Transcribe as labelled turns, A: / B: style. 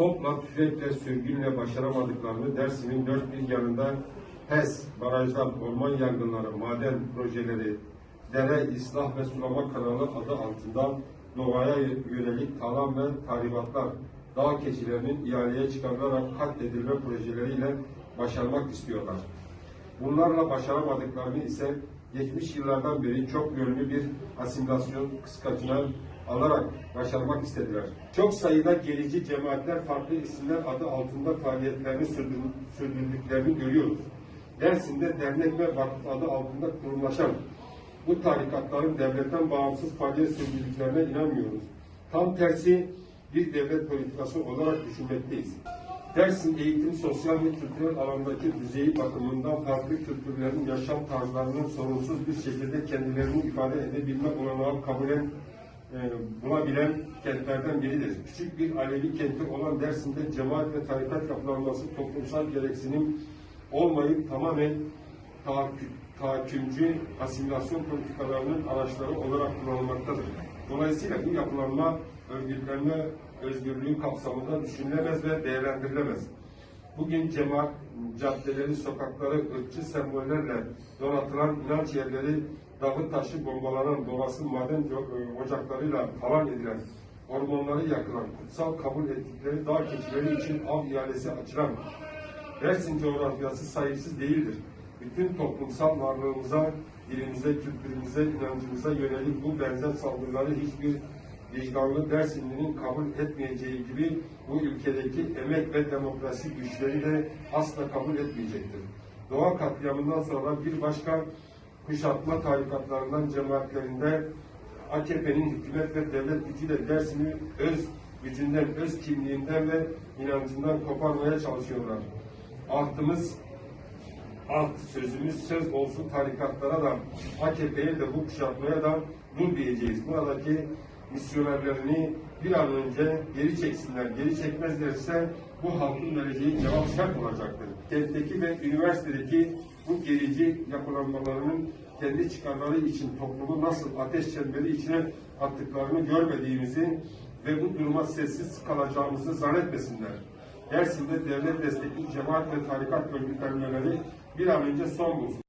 A: topla, tüfekle, sürgünle başaramadıklarını Dersim'in dört bir yanında HES, barajlar, orman yangınları, maden projeleri, dere, ıslah ve sulama kanalı adı altında doğaya yönelik talan ve tahribatlar, dağ keçilerinin ihaleye çıkarılarak katledilme projeleriyle başarmak istiyorlar. Bunlarla başaramadıklarını ise geçmiş yıllardan beri çok yönlü bir asimilasyon kıskacına alarak başarmak istediler. Çok sayıda gerici cemaatler farklı isimler adı altında faaliyetlerini sürdür- sürdürdüklerini görüyoruz. Dersim'de dernek ve vakıf adı altında kurumlaşan bu tarikatların devletten bağımsız faaliyet sürdürdüklerine inanmıyoruz. Tam tersi bir devlet politikası olarak düşünmekteyiz. Dersin eğitim, sosyal ve kültürel alandaki düzeyi bakımından farklı kültürlerin yaşam tarzlarının sorunsuz bir şekilde kendilerini ifade edebilme olanağı kabulen e, bulabilen kentlerden biridir. Küçük bir Alevi kenti olan Dersim'de cemaat ve tarikat yapılanması toplumsal gereksinim olmayıp tamamen tahakküm, tahakkümcü asimilasyon politikalarının araçları olarak kullanılmaktadır. Dolayısıyla bu yapılanma örgütlenme özgürlüğü kapsamında düşünülemez ve değerlendirilemez. Bugün cemaat, caddeleri, sokakları ırkçı sembollerle donatılan inanç yerleri, dağı taşı bombalanan, doğası maden co- ocaklarıyla talan edilen, ormanları yakılan, kutsal kabul ettikleri dağ keçileri için av ihalesi açılan, Dersin coğrafyası sayısız değildir. Bütün toplumsal varlığımıza, dilimize, kültürümüze, inancımıza yönelik bu benzer saldırıları hiçbir vicdanlı Dersimli'nin kabul etmeyeceği gibi bu ülkedeki emek ve demokrasi güçleri de asla kabul etmeyecektir. Doğa katliamından sonra bir başka kuşatma tarikatlarından cemaatlerinde AKP'nin hükümet ve devlet gücüyle Dersim'i öz gücünden, öz kimliğinden ve inancından koparmaya çalışıyorlar. Ahtımız, aht sözümüz söz olsun tarikatlara da AKP'ye de bu kuşatmaya da dur diyeceğiz. Buradaki misyonerlerini bir an önce geri çeksinler. Geri çekmezlerse bu halkın vereceği cevap şart olacaktır. Kentteki ve üniversitedeki bu gerici yapılanmalarının kendi çıkarları için toplumu nasıl ateş çemberi içine attıklarını görmediğimizi ve bu duruma sessiz kalacağımızı zannetmesinler. Dersim'de devlet destekli cemaat ve tarikat örgütlenmeleri bir an önce son bulsun.